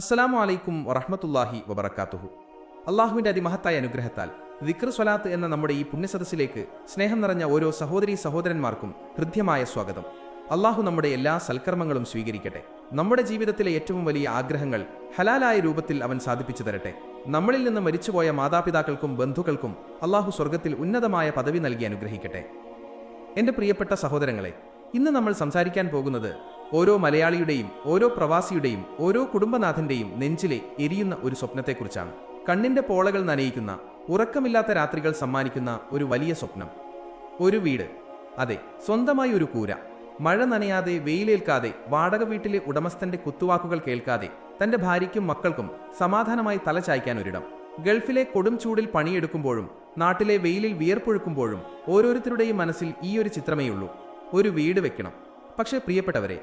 അസ്സലാമു അലൈക്കും വറഹമത്തല്ലാഹി വബർക്കാത്തുഹു അള്ളാഹുവിന്റെ അതിമഹത്തായ അനുഗ്രഹത്താൽ ദിക്ർ സ്വലാത്ത് എന്ന നമ്മുടെ ഈ പുണ്യസദസ്സിലേക്ക് സ്നേഹം നിറഞ്ഞ ഓരോ സഹോദരി സഹോദരന്മാർക്കും ഹൃദ്യമായ സ്വാഗതം. അള്ളാഹു നമ്മുടെ എല്ലാ സൽക്കർമ്മങ്ങളും സ്വീകരിക്കട്ടെ. നമ്മുടെ ജീവിതത്തിലെ ഏറ്റവും വലിയ ആഗ്രഹങ്ങൾ ഹലാലായ രൂപത്തിൽ അവൻ സാധിപ്പിച്ചു തരട്ടെ. നമ്മളിൽ നിന്ന് മരിച്ചുപോയ മാതാപിതാക്കൾക്കും ബന്ധുക്കൾക്കും അള്ളാഹു സ്വർഗത്തിൽ ഉന്നതമായ പദവി നൽകി അനുഗ്രഹിക്കട്ടെ. എന്റെ പ്രിയപ്പെട്ട സഹോദരങ്ങളെ ഇന്ന് നമ്മൾ സംസാരിക്കാൻ പോകുന്നത് ഓരോ മലയാളിയുടെയും ഓരോ പ്രവാസിയുടെയും ഓരോ കുടുംബനാഥന്റെയും നെഞ്ചിലെ എരിയുന്ന ഒരു സ്വപ്നത്തെക്കുറിച്ചാണ്. കണ്ണിന്റെ പോളകൾ നനയിക്കുന്ന ഉറക്കമില്ലാത്ത രാത്രികൾ സമ്മാനിക്കുന്ന ഒരു വലിയ സ്വപ്നം. ഒരു വീട്. അതെ സ്വന്തമായി ഒരു കൂര. മഴ നനയാതെ വെയിലേൽക്കാതെ വാടക വീട്ടിലെ ഉടമസ്ഥന്റെ കുത്തുവാക്കുകൾ കേൾക്കാതെ തന്റെ ഭാര്യയ്ക്കും മക്കൾക്കും സമാധാനമായി തലചായ്ക്കാൻ ഒരിടം. ഗൾഫിലെ കൊടും ചൂടിൽ പണിയെടുക്കുമ്പോഴും നാട്ടിലെ വെയിലിൽ വിയർപ്പൊഴുക്കുമ്പോഴും ഓരോരുത്തരുടെയും മനസ്സിൽ ഈ ഒരു ചിത്രമേയുള്ളൂ. ഒരു വീട് വെക്കണം. പക്ഷേ പ്രിയപ്പെട്ടവരെ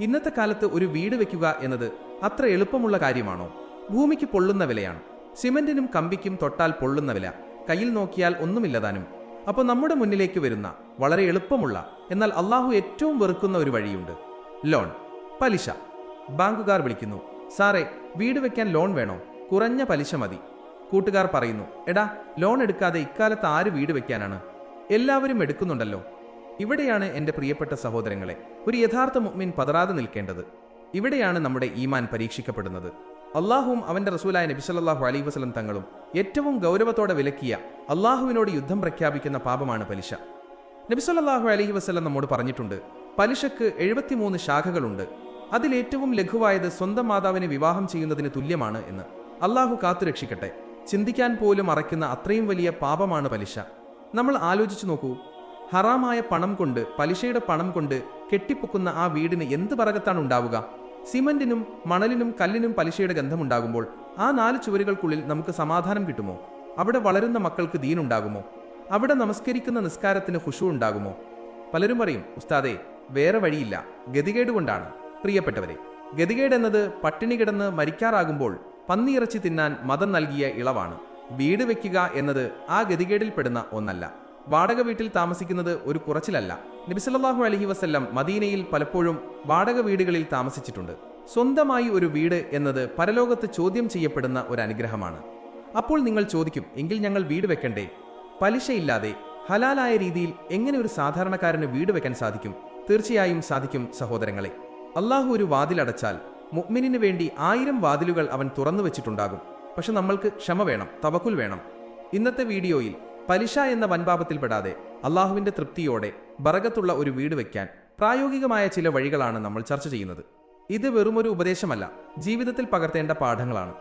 ഇന്നത്തെ കാലത്ത് ഒരു വീട് വെക്കുക എന്നത് അത്ര എളുപ്പമുള്ള കാര്യമാണോ? ഭൂമിക്ക് പൊള്ളുന്ന വിലയാണ്. സിമെന്റിനും കമ്പിക്കും തൊട്ടാൽ പൊള്ളുന്ന വില. കയ്യിൽ നോക്കിയാൽ ഒന്നുമില്ലതാനും. അപ്പോൾ നമ്മുടെ മുന്നിലേക്ക് വരുന്ന വളരെ എളുപ്പമുള്ള എന്നാൽ അള്ളാഹു ഏറ്റവും വെറുക്കുന്ന ഒരു വഴിയുണ്ട്. ലോൺ. പലിശ. ബാങ്കുകാർ വിളിക്കുന്നു സാറേ വീട് വെക്കാൻ ലോൺ വേണോ? കുറഞ്ഞ പലിശ മതി. കൂട്ടുകാർ പറയുന്നു എടാ ലോൺ എടുക്കാതെ ഇക്കാലത്ത് ആര് വീട് വെക്കാനാണ്? എല്ലാവരും എടുക്കുന്നുണ്ടല്ലോ. ഇവിടെയാണ് എന്റെ പ്രിയപ്പെട്ട സഹോദരങ്ങളെ ഒരു യഥാർത്ഥ മുഗ്മിൻ പതറാതെ നിൽക്കേണ്ടത്. ഇവിടെയാണ് നമ്മുടെ ഈമാൻ പരീക്ഷിക്കപ്പെടുന്നത്. അള്ളാഹുവും അവന്റെ റസൂലായ നബി സല്ലല്ലാഹു അലൈഹി വസല്ലം തങ്ങളും ഏറ്റവും ഗൗരവത്തോടെ വിലക്കിയ അള്ളാഹുവിനോട് യുദ്ധം പ്രഖ്യാപിക്കുന്ന പാപമാണ് പലിശ. നബി സല്ലല്ലാഹു അലൈഹി വസല്ലം നമ്മോട് പറഞ്ഞിട്ടുണ്ട് പലിശക്ക് എഴുപത്തിമൂന്ന് ശാഖകളുണ്ട്. അതിലേറ്റവും ലഘുവായത് സ്വന്തം മാതാവിനെ വിവാഹം ചെയ്യുന്നതിന് തുല്യമാണ് എന്ന്. അള്ളാഹു കാത്തുരക്ഷിക്കട്ടെ ചിന്തിക്കാൻ പോലും അറയ്ക്കുന്ന അത്രയും വലിയ പാപമാണ് പലിശ. നമ്മൾ ആലോചിച്ചു നോക്കൂ ഹറാമായ പണം കൊണ്ട് പലിശയുടെ പണം കൊണ്ട് കെട്ടിപ്പൊക്കുന്ന ആ വീടിന് എന്ത് പറകത്താണ് ഉണ്ടാവുക? സിമന്റിനും മണലിനും കല്ലിനും പലിശയുടെ ഗന്ധമുണ്ടാകുമ്പോൾ ആ നാല് ചുവരുകൾക്കുള്ളിൽ നമുക്ക് സമാധാനം കിട്ടുമോ? അവിടെ വളരുന്ന മക്കൾക്ക് ദീനുണ്ടാകുമോ? അവിടെ നമസ്കരിക്കുന്ന നിസ്കാരത്തിന് ഹുഷു ഉണ്ടാകുമോ? പലരും പറയും ഉസ്താദേ വേറെ വഴിയില്ല. ഗതികേട് കൊണ്ടാണ്. പ്രിയപ്പെട്ടവരെ ഗതികേട് എന്നത് പട്ടിണി കിടന്ന് മരിക്കാറാകുമ്പോൾ പന്നിയിറച്ചി തിന്നാൻ മതം നൽകിയ ഇളവാണ്. വീട് വയ്ക്കുക എന്നത് ആ ഗതികേടിൽപ്പെടുന്ന ഒന്നല്ല. വാടക വീട്ടിൽ താമസിക്കുന്നത് ഒരു കുറച്ചിലല്ല. നബിസല്ലാഹു അലഹി വസ്ല്ലം മദീനയിൽ പലപ്പോഴും വാടക വീടുകളിൽ താമസിച്ചിട്ടുണ്ട്. സ്വന്തമായി ഒരു വീട് എന്നത് പരലോകത്ത് ചോദ്യം ചെയ്യപ്പെടുന്ന ഒരു അനുഗ്രഹമാണ്. അപ്പോൾ നിങ്ങൾ ചോദിക്കും എങ്കിൽ ഞങ്ങൾ വീട് വെക്കണ്ടേ? പലിശയില്ലാതെ ഹലാലായ രീതിയിൽ എങ്ങനെ ഒരു സാധാരണക്കാരന് വീട് വെക്കാൻ സാധിക്കും? തീർച്ചയായും സാധിക്കും സഹോദരങ്ങളെ. അള്ളാഹു ഒരു വാതിലടച്ചാൽ മുഗ്മിനു വേണ്ടി ആയിരം വാതിലുകൾ അവൻ തുറന്നു വെച്ചിട്ടുണ്ടാകും. പക്ഷെ നമ്മൾക്ക് ക്ഷമ വേണം തവക്കുൽ വേണം. ഇന്നത്തെ വീഡിയോയിൽ പലിശ എന്ന വൻപാപത്തിൽപ്പെടാതെ അള്ളാഹുവിന്റെ തൃപ്തിയോടെ ബറകത്തുള്ള ഒരു വീട് വയ്ക്കാൻ പ്രായോഗികമായ ചില വഴികളാണ് നമ്മൾ ചർച്ച ചെയ്യുന്നത്. ഇത് വെറുമൊരു ഉപദേശമല്ല ജീവിതത്തിൽ പകർത്തേണ്ട പാഠങ്ങളാണ്.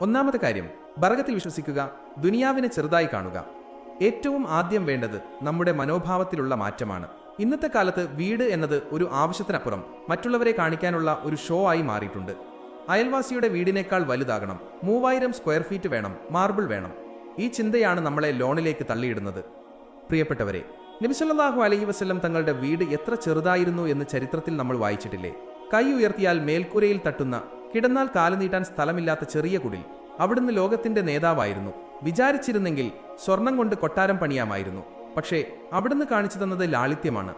ഒന്നാമത്തെ കാര്യം ബറകത്തിൽ വിശ്വസിക്കുക ദുനിയാവിനെ ചെറുതായി കാണുക. ഏറ്റവും ആദ്യം വേണ്ടത് നമ്മുടെ മനോഭാവത്തിലുള്ള മാറ്റമാണ്. ഇന്നത്തെ കാലത്ത് വീട് എന്നത് ഒരു ആവശ്യത്തിനപ്പുറം മറ്റുള്ളവരെ കാണിക്കാനുള്ള ഒരു ഷോ ആയി മാറിയിട്ടുണ്ട്. അയൽവാസിയുടെ വീടിനേക്കാൾ വലുതാകണം മൂവായിരം സ്ക്വയർ ഫീറ്റ് വേണം മാർബിൾ വേണം. ഈ ചിന്തയാണ് നമ്മളെ ലോണിലേക്ക് തള്ളിയിടുന്നത്. പ്രിയപ്പെട്ടവരെ നബിസല്ലാഹു അലൈഹി വസ്ല്ലം തങ്ങളുടെ വീട് എത്ര ചെറുതായിരുന്നു എന്ന് ചരിത്രത്തിൽ നമ്മൾ വായിച്ചിട്ടില്ലേ? കൈ ഉയർത്തിയാൽ മേൽക്കൂരയിൽ തട്ടുന്ന കിടന്നാൽ കാലുനീട്ടാൻ സ്ഥലമില്ലാത്ത ചെറിയ കുടിൽ അവിടുന്ന് ലോകത്തിന്റെ നേതാവായിരുന്നു. വിചാരിച്ചിരുന്നെങ്കിൽ സ്വർണം കൊണ്ട് കൊട്ടാരം പണിയാമായിരുന്നു. പക്ഷേ അവിടുന്ന് കാണിച്ചു തന്നത് ലാളിത്യമാണ്.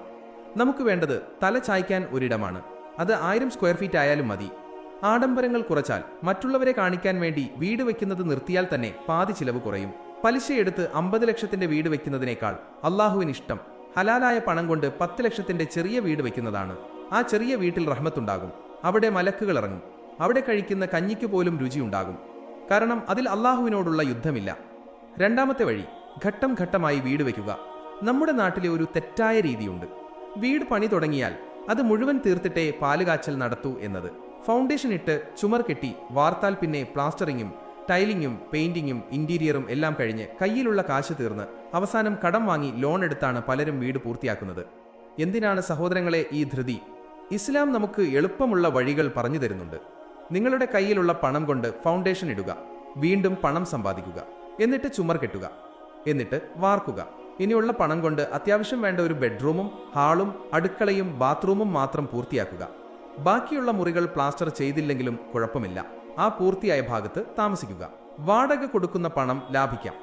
നമുക്ക് വേണ്ടത് തല ചായ്ക്കാൻ ഒരിടമാണ്. അത് ആയിരം സ്ക്വയർ ഫീറ്റ് ആയാലും മതി. ആഡംബരങ്ങൾ കുറച്ചാൽ മറ്റുള്ളവരെ കാണിക്കാൻ വേണ്ടി വീട് വെക്കുന്നത് നിർത്തിയാൽ തന്നെ പാതി ചിലവ് കുറയും. പലിശയെടുത്ത് അമ്പത് ലക്ഷത്തിന്റെ വീട് വെക്കുന്നതിനേക്കാൾ അള്ളാഹുവിന് ഇഷ്ടം ഹലാലായ പണം കൊണ്ട് പത്ത് ലക്ഷത്തിന്റെ ചെറിയ വീട് വെക്കുന്നതാണ് ആ ചെറിയ വീട്ടിൽ റഹ്മത്തുണ്ടാകും. അവിടെ മലക്കുകൾ ഇറങ്ങും. അവിടെ കഴിക്കുന്ന കഞ്ഞിക്ക് പോലും രുചിയുണ്ടാകും. കാരണം അതിൽ അള്ളാഹുവിനോടുള്ള യുദ്ധമില്ല. രണ്ടാമത്തെ വഴി ഘട്ടം ഘട്ടമായി വീട് വെക്കുക നമ്മുടെ നാട്ടിലെ ഒരു തെറ്റായ രീതിയുണ്ട്. വീട് പണി തുടങ്ങിയാൽ അത് മുഴുവൻ തീർത്തിട്ടേ പാലുകാച്ചൽ നടത്തൂ എന്നത്. ഫൗണ്ടേഷൻ ഇട്ട് ചുമർ കെട്ടി വാർത്താൽ പിന്നെ പ്ലാസ്റ്ററിങ്ങും ടൈലിങ്ങും പെയിന്റിങ്ങും ഇന്റീരിയറും എല്ലാം കഴിഞ്ഞ് കയ്യിലുള്ള കാശ് തീർന്ന് അവസാനം കടം വാങ്ങി ലോൺ എടുത്താണ് പലരും വീട് പൂർത്തിയാക്കുന്നത്. എന്തിനാണ് സഹോദരങ്ങളെ ഈ ധൃതി? ഇസ്ലാം നമുക്ക് എളുപ്പമുള്ള വഴികൾ പറഞ്ഞു തരുന്നുണ്ട്. നിങ്ങളുടെ കയ്യിലുള്ള പണം കൊണ്ട് ഫൗണ്ടേഷൻ ഇടുക വീണ്ടും പണം സമ്പാദിക്കുക എന്നിട്ട് ചുമർ കെട്ടുക എന്നിട്ട് വാർക്കുക. ഇനിയുള്ള പണം കൊണ്ട് അത്യാവശ്യം വേണ്ട ഒരു ബെഡ്റൂമും ഹാളും അടുക്കളയും ബാത്റൂമും മാത്രം പൂർത്തിയാക്കുക. ബാക്കിയുള്ള മുറികൾ പ്ലാസ്റ്റർ ചെയ്തില്ലെങ്കിലും കുഴപ്പമില്ല. ആ പൂർത്തിയായ ഭാഗത്ത് താമസിക്കുക. വാടക കൊടുക്കുന്ന പണം ലാഭിക്കാം.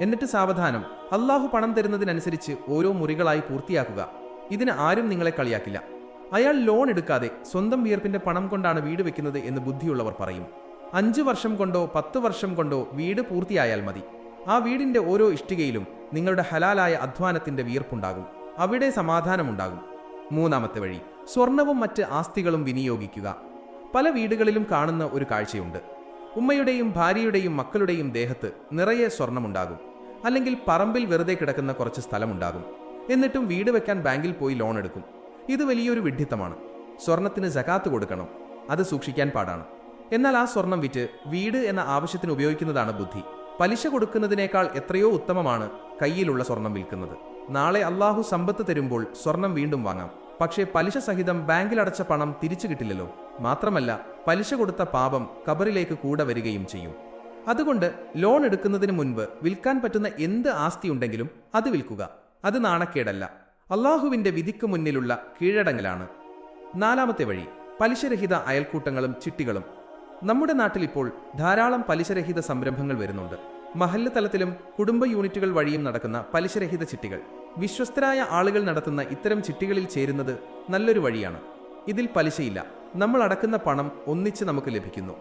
എന്നിട്ട് സാവധാനം. അള്ളാഹു പണം തരുന്നതിനനുസരിച്ച് ഓരോ മുറികളായി പൂർത്തിയാക്കുക. ഇതിന് ആരും നിങ്ങളെ കളിയാക്കില്ല. അയാൾ ലോൺ എടുക്കാതെ സ്വന്തം വിയർപ്പിന്റെ പണം കൊണ്ടാണ് വീട് വെക്കുന്നത് എന്ന് ബുദ്ധിയുള്ളവർ പറയും. അഞ്ചു വർഷം കൊണ്ടോ പത്ത് വർഷം കൊണ്ടോ വീട് പൂർത്തിയായാൽ മതി. ആ വീടിന്റെ ഓരോ ഇഷ്ടികയിലും നിങ്ങളുടെ ഹലാലായ അധ്വാനത്തിന്റെ വിയർപ്പുണ്ടാകും. അവിടെ സമാധാനമുണ്ടാകും. മൂന്നാമത്തെ വഴി. സ്വർണവും മറ്റ് ആസ്തികളും വിനിയോഗിക്കുക. പല വീടുകളിലും കാണുന്ന ഒരു കാഴ്ചയുണ്ട്. ഉമ്മയുടെയും ഭാര്യയുടെയും മക്കളുടെയും ദേഹത്ത് നിറയെ സ്വർണമുണ്ടാകും. അല്ലെങ്കിൽ പറമ്പിൽ വെറുതെ കിടക്കുന്ന കുറച്ച് സ്ഥലമുണ്ടാകും. എന്നിട്ടും വീട് വെക്കാൻ ബാങ്കിൽ പോയി ലോൺ എടുക്കും. ഇത് വലിയൊരു വിഡ്ഢിത്തമാണ്. സ്വർണത്തിന് ജകാത്ത് കൊടുക്കണം. അത് സൂക്ഷിക്കാൻ പാടാണ്. എന്നാൽ ആ സ്വർണം വിറ്റ് വീട് എന്ന ആവശ്യത്തിന് ഉപയോഗിക്കുന്നതാണ് ബുദ്ധി. പലിശ കൊടുക്കുന്നതിനേക്കാൾ എത്രയോ ഉത്തമമാണ് കയ്യിലുള്ള സ്വർണം വിൽക്കുന്നത്. നാളെ അള്ളാഹു സമ്പത്ത് തരുമ്പോൾ സ്വർണം വീണ്ടും വാങ്ങാം. പക്ഷേ പലിശ സഹിതം ബാങ്കിൽ അടച്ച പണം തിരിച്ചു കിട്ടില്ലല്ലോ. മാത്രമല്ല പലിശ കൊടുത്ത പാപം കബറിലേക്ക് കൂടെ വരികയും ചെയ്യും. അതുകൊണ്ട് ലോൺ എടുക്കുന്നതിന് മുൻപ് വിൽക്കാൻ പറ്റുന്ന എന്ത് ആസ്തി ഉണ്ടെങ്കിലും അത് വിൽക്കുക. അത് നാണക്കേടല്ല. അള്ളാഹുവിന്റെ വിധിക്ക് മുന്നിലുള്ള കീഴടങ്ങലാണ്. നാലാമത്തെ വഴി പലിശരഹിത അയൽക്കൂട്ടങ്ങളും ചിട്ടികളും. നമ്മുടെ നാട്ടിൽ ഇപ്പോൾ ധാരാളം പലിശരഹിത സംരംഭങ്ങൾ വരുന്നുണ്ട്. മഹല്ല് തലത്തിലും കുടുംബ യൂണിറ്റുകൾ വഴിയും നടക്കുന്ന പലിശരഹിത ചിട്ടികൾ. വിശ്വസ്തരായ ആളുകൾ നടത്തുന്ന ഇത്തരം ചിട്ടികളിൽ ചേരുന്നത് നല്ലൊരു വഴിയാണ്. ഇതിൽ പലിശയില്ല. നമ്മൾ അടക്കുന്ന പണം ഒന്നിച്ച് നമുക്ക് ലഭിക്കുന്നു.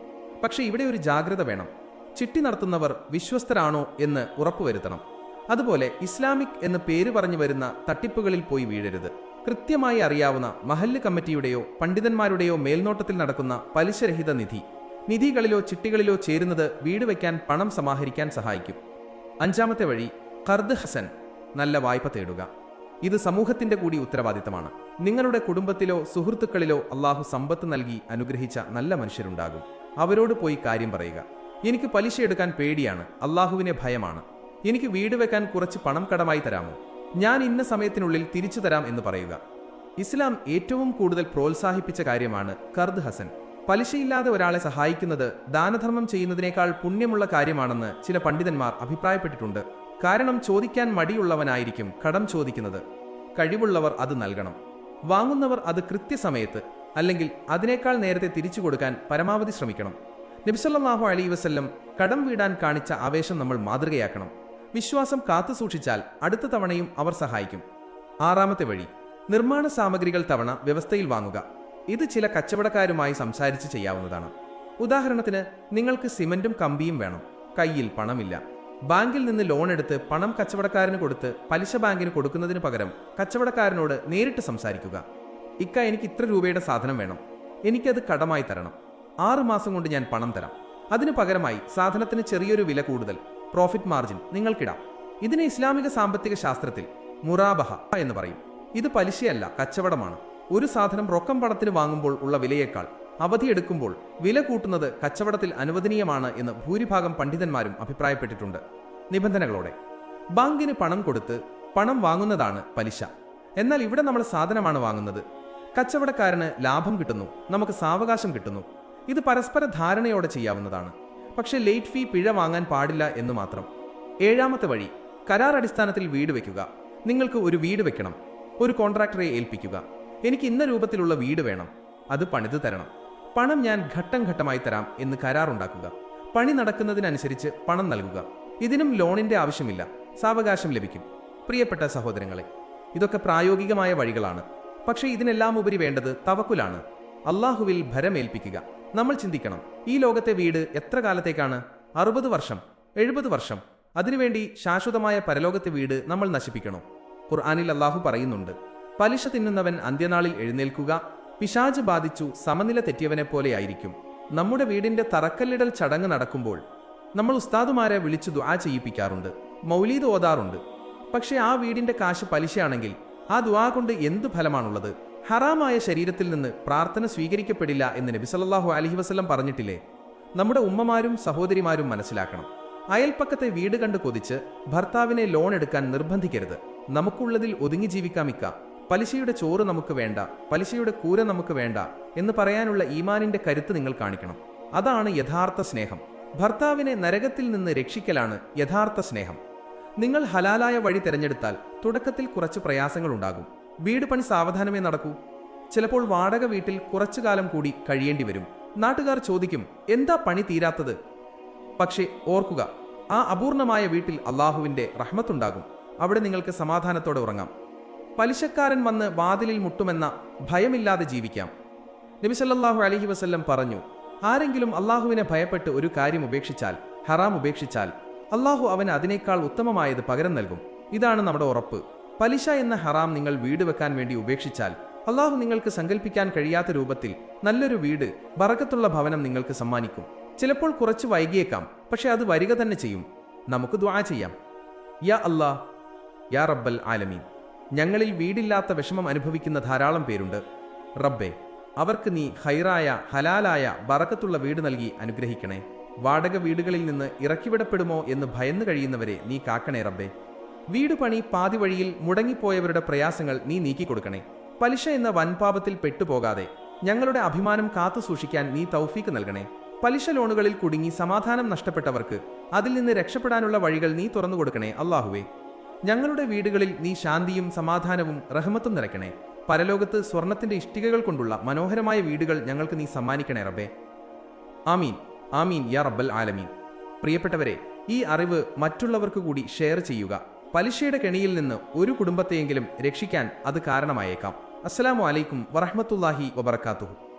പക്ഷേ ഇവിടെ ഒരു ജാഗ്രത വേണം. ചിട്ടി നടത്തുന്നവർ വിശ്വസ്തരാണോ എന്ന് ഉറപ്പുവരുത്തണം. അതുപോലെ ഇസ്ലാമിക് എന്ന് പേര് പറഞ്ഞു വരുന്ന തട്ടിപ്പുകളിൽ പോയി വീഴരുത്. കൃത്യമായി അറിയാവുന്ന മഹല്ല് കമ്മിറ്റിയുടെയോ പണ്ഡിതന്മാരുടെയോ മേൽനോട്ടത്തിൽ നടക്കുന്ന പലിശരഹിത നിധി. നിധികളിലോ ചിട്ടികളിലോ ചേരുന്നത് വീട് വയ്ക്കാൻ പണം സമാഹരിക്കാൻ സഹായിക്കും. അഞ്ചാമത്തെ വഴി കർദ് ഹസൻ. നല്ല വായ്പ തേടുക. ഇത് സമൂഹത്തിന്റെ കൂടി ഉത്തരവാദിത്തമാണ്. നിങ്ങളുടെ കുടുംബത്തിലോ സുഹൃത്തുക്കളിലോ അള്ളാഹു സമ്പത്ത് നൽകി അനുഗ്രഹിച്ച നല്ല മനുഷ്യരുണ്ടാകും. അവരോട് പോയി കാര്യം പറയുക. എനിക്ക് പലിശ എടുക്കാൻ പേടിയാണ്. അള്ളാഹുവിനെ ഭയമാണ്. എനിക്ക് വീട് വെക്കാൻ കുറച്ച് പണം കടമായി തരാമോ? ഞാൻ ഇന്ന സമയത്തിനുള്ളിൽ തിരിച്ചു തരാം എന്ന് പറയുക. ഇസ്ലാം ഏറ്റവും കൂടുതൽ പ്രോത്സാഹിപ്പിച്ച കാര്യമാണ് കർദ് ഹസൻ. പലിശയില്ലാതെ ഒരാളെ സഹായിക്കുന്നത് ദാനധർമ്മം ചെയ്യുന്നതിനേക്കാൾ പുണ്യമുള്ള കാര്യമാണെന്ന് ചില പണ്ഡിതന്മാർ അഭിപ്രായപ്പെട്ടിട്ടുണ്ട്. കാരണം ചോദിക്കാൻ മടിയുള്ളവനായിരിക്കും കടം ചോദിക്കുന്നത്. കഴിവുള്ളവർ അത് നൽകണം. വാങ്ങുന്നവർ അത് കൃത്യസമയത്ത് അല്ലെങ്കിൽ അതിനേക്കാൾ നേരത്തെ തിരിച്ചു കൊടുക്കാൻ പരമാവധി ശ്രമിക്കണം. നബിസല്ലാഹു അലൈ വസല്ലം കടം വീടാൻ കാണിച്ച ആവേശം നമ്മൾ മാതൃകയാക്കണം. വിശ്വാസം കാത്തു സൂക്ഷിച്ചാൽ അടുത്ത തവണയും അവർ സഹായിക്കും. ആറാമത്തെ വഴി നിർമ്മാണ സാമഗ്രികൾ തവണ വ്യവസ്ഥയിൽ വാങ്ങുക. ഇത് ചില കച്ചവടക്കാരുമായി സംസാരിച്ച് ചെയ്യാവുന്നതാണ്. ഉദാഹരണത്തിന് നിങ്ങൾക്ക് സിമന്റും കമ്പിയും വേണം. കയ്യിൽ പണമില്ല. ബാങ്കിൽ നിന്ന് ലോൺ എടുത്ത് പണം കച്ചവടക്കാരന് കൊടുത്ത് പലിശ ബാങ്കിന് കൊടുക്കുന്നതിന് പകരം കച്ചവടക്കാരനോട് നേരിട്ട് സംസാരിക്കുക. ഇക്ക എനിക്ക് ഇത്ര രൂപയുടെ സാധനം വേണം. എനിക്കത് കടമായി തരണം. ആറ് മാസം കൊണ്ട് ഞാൻ പണം തരാം. അതിനു പകരമായി സാധനത്തിന് ചെറിയൊരു വില കൂടുതൽ. പ്രോഫിറ്റ് മാർജിൻ നിങ്ങൾക്കിടാം. ഇതിനെ ഇസ്ലാമിക സാമ്പത്തിക ശാസ്ത്രത്തിൽ മുറാബഹ എന്ന് പറയും. ഇത് പലിശയല്ല കച്ചവടമാണ്. ഒരു സാധനം റൊക്കം പണത്തിന് വാങ്ങുമ്പോൾ ഉള്ള വിലയേക്കാൾ അവധിയെടുക്കുമ്പോൾ വില കൂട്ടുന്നത് കച്ചവടത്തിൽ അനുവദനീയമാണ് എന്ന് ഭൂരിഭാഗം പണ്ഡിതന്മാരും അഭിപ്രായപ്പെട്ടിട്ടുണ്ട്. നിബന്ധനകളോടെ ബാങ്കിന് പണം കൊടുത്ത് പണം വാങ്ങുന്നതാണ് പലിശ. എന്നാൽ ഇവിടെ നമ്മൾ സാധനമാണ് വാങ്ങുന്നത്. കച്ചവടക്കാരന് ലാഭം കിട്ടുന്നു നമുക്ക് സാവകാശം കിട്ടുന്നു. ഇത് പരസ്പര ധാരണയോടെ ചെയ്യാവുന്നതാണ്. പക്ഷെ ലേറ്റ് ഫീ പിഴ വാങ്ങാൻ പാടില്ല എന്ന് മാത്രം. ഏഴാമത്തെ വഴി കരാർ അടിസ്ഥാനത്തിൽ വീട് വെക്കുക. നിങ്ങൾക്ക് ഒരു വീട് വെക്കണം ഒരു കോൺട്രാക്ടറെ ഏൽപ്പിക്കുക. എനിക്ക് ഇന്ന രൂപത്തിലുള്ള വീട് വേണം അത് പണിത് തരണം. പണം ഞാൻ ഘട്ടം ഘട്ടമായി തരാം എന്ന് കരാറുണ്ടാക്കുക. പണി നടക്കുന്നതിനനുസരിച്ച് പണം നൽകുക. ഇതിനും ലോണിന്റെ ആവശ്യമില്ല. സാവകാശം ലഭിക്കും. പ്രിയപ്പെട്ട സഹോദരങ്ങളെ ഇതൊക്കെ പ്രായോഗികമായ വഴികളാണ്. പക്ഷേ ഇതിനെല്ലാം ഉപരി വേണ്ടത് തവക്കുലാണ്. അള്ളാഹുവിൽ ഭരമേൽപ്പിക്കുക. നമ്മൾ ചിന്തിക്കണം ഈ ലോകത്തെ വീട് എത്ര കാലത്തേക്കാണ്? അറുപത് വർഷം എഴുപത് വർഷം. അതിനുവേണ്ടി ശാശ്വതമായ പരലോകത്തെ വീട് നമ്മൾ നശിപ്പിക്കണോ? ഖുർആാനിൽ അള്ളാഹു പറയുന്നുണ്ട് പലിശ തിന്നുന്നവൻ അന്ത്യനാളിൽ എഴുന്നേൽക്കുക പിശാജ് ബാധിച്ചു സമനില തെറ്റിയവനെ പോലെയായിരിക്കും നമ്മുടെ വീടിന്റെ തറക്കല്ലിടൽ ചടങ്ങ് നടക്കുമ്പോൾ നമ്മൾ ഉസ്താദുമാരെ വിളിച്ചു ദുആ ചെയ്യിപ്പിക്കാറുണ്ട്. മൗലീദ് ഓതാറുണ്ട്. പക്ഷേ ആ വീടിന്റെ കാശ് പലിശയാണെങ്കിൽ ആ ദുആ കൊണ്ട് എന്ത് ഫലമാണുള്ളത്? ഹറാമായ ശരീരത്തിൽ നിന്ന് പ്രാർത്ഥന സ്വീകരിക്കപ്പെടില്ല എന്ന് നബി സല്ലല്ലാഹു അലൈഹി വസല്ലം പറഞ്ഞിട്ടില്ലേ? നമ്മുടെ ഉമ്മമാരും സഹോദരിമാരും മനസ്സിലാക്കണം. അയൽപ്പക്കത്തെ വീട് കണ്ട് കൊതിച്ച് ഭർത്താവിനെ ലോൺ എടുക്കാൻ നിർബന്ധിക്കരുത്. നമുക്കുള്ളതിൽ ഒതുങ്ങി ജീവിക്കാമിക്ക പലിശയുടെ ചോറ് നമുക്ക് വേണ്ട പലിശയുടെ കൂര നമുക്ക് വേണ്ട എന്ന് പറയാനുള്ള ഈമാനിന്റെ കരുത്ത് നിങ്ങൾ കാണിക്കണം. അതാണ് യഥാർത്ഥ സ്നേഹം. ഭർത്താവിനെ നരകത്തിൽ നിന്ന് രക്ഷിക്കലാണ് യഥാർത്ഥ സ്നേഹം. നിങ്ങൾ ഹലാലായ വഴി തിരഞ്ഞെടുത്താൽ തുടക്കത്തിൽ കുറച്ച് പ്രയാസങ്ങൾ ഉണ്ടാകും. വീട് പണി സാവധാനമേ നടക്കൂ. ചിലപ്പോൾ വാടക വീട്ടിൽ കുറച്ചു കാലം കൂടി കഴിയേണ്ടി വരും. നാട്ടുകാർ ചോദിക്കും എന്താ പണി തീരാത്തത്? പക്ഷേ ഓർക്കുക ആ അപൂർണമായ വീട്ടിൽ അള്ളാഹുവിന്റെ റഹ്മത്തുണ്ടാകും. അവിടെ നിങ്ങൾക്ക് സമാധാനത്തോടെ ഉറങ്ങാം. പലിശക്കാരൻ വന്ന് വാതിലിൽ മുട്ടുമെന്ന ഭയമില്ലാതെ ജീവിക്കാം. നബിസല്ലാഹു അലഹി വസ്ല്ലം പറഞ്ഞു ആരെങ്കിലും അള്ളാഹുവിനെ ഭയപ്പെട്ട് ഒരു കാര്യം ഉപേക്ഷിച്ചാൽ ഹറാം ഉപേക്ഷിച്ചാൽ അള്ളാഹു അവന് അതിനേക്കാൾ ഉത്തമമായത് പകരം നൽകും. ഇതാണ് നമ്മുടെ ഉറപ്പ്. പലിശ എന്ന ഹറാം നിങ്ങൾ വീട് വെക്കാൻ വേണ്ടി ഉപേക്ഷിച്ചാൽ അള്ളാഹു നിങ്ങൾക്ക് സങ്കല്പിക്കാൻ കഴിയാത്ത രൂപത്തിൽ നല്ലൊരു വീട് ബറക്കത്തുള്ള ഭവനം നിങ്ങൾക്ക് സമ്മാനിക്കും. ചിലപ്പോൾ കുറച്ച് വൈകിയേക്കാം പക്ഷെ അത് വരിക തന്നെ ചെയ്യും. നമുക്ക് ദ്വാ ചെയ്യാം. യാ അല്ലാ യാ റബ്ബൽ ആലമീൻ. ഞങ്ങളിൽ വീടില്ലാത്ത വിഷമം അനുഭവിക്കുന്ന ധാരാളം പേരുണ്ട്. റബ്ബെ അവർക്ക് നീ ഹൈറായ ഹലാലായ ബറക്കത്തുള്ള വീട് നൽകി അനുഗ്രഹിക്കണേ. വാടക വീടുകളിൽ നിന്ന് ഇറക്കിവിടപ്പെടുമോ എന്ന് ഭയന്നു കഴിയുന്നവരെ നീ കാക്കണേ റബ്ബെ. വീട് പണി പാതി വഴിയിൽ മുടങ്ങിപ്പോയവരുടെ പ്രയാസങ്ങൾ നീ നീക്കിക്കൊടുക്കണേ. പലിശ എന്ന വൻപാപത്തിൽ പെട്ടുപോകാതെ ഞങ്ങളുടെ അഭിമാനം കാത്തു സൂക്ഷിക്കാൻ നീ തൗഫീക്ക് നൽകണേ. പലിശ ലോണുകളിൽ കുടുങ്ങി സമാധാനം നഷ്ടപ്പെട്ടവർക്ക് അതിൽ നിന്ന് രക്ഷപ്പെടാനുള്ള വഴികൾ നീ തുറന്നു കൊടുക്കണേ അള്ളാഹുവേ ഞങ്ങളുടെ വീടുകളിൽ നീ ശാന്തിയും സമാധാനവും റഹ്മത്തും നിറയ്ക്കണേ. പരലോകത്ത് സ്വർണത്തിന്റെ ഇഷ്ടികകൾ കൊണ്ടുള്ള മനോഹരമായ വീടുകൾ ഞങ്ങൾക്ക് നീ സമ്മാനിക്കണേ റബ്ബേ. ആമീൻ. ആമീൻ യാ റബ്ബൽ ആലമീൻ. പ്രിയപ്പെട്ടവരെ ഈ അറിവ് മറ്റുള്ളവർക്ക് കൂടി ഷെയർ ചെയ്യുക. പലിശയുടെ കെണിയിൽ നിന്ന് ഒരു കുടുംബത്തെയെങ്കിലും രക്ഷിക്കാൻ അത് കാരണമായേക്കാം. അസ്സലാമു അലൈക്കും വറഹമത്തല്ലാഹി വബർക്കാത്തുഹു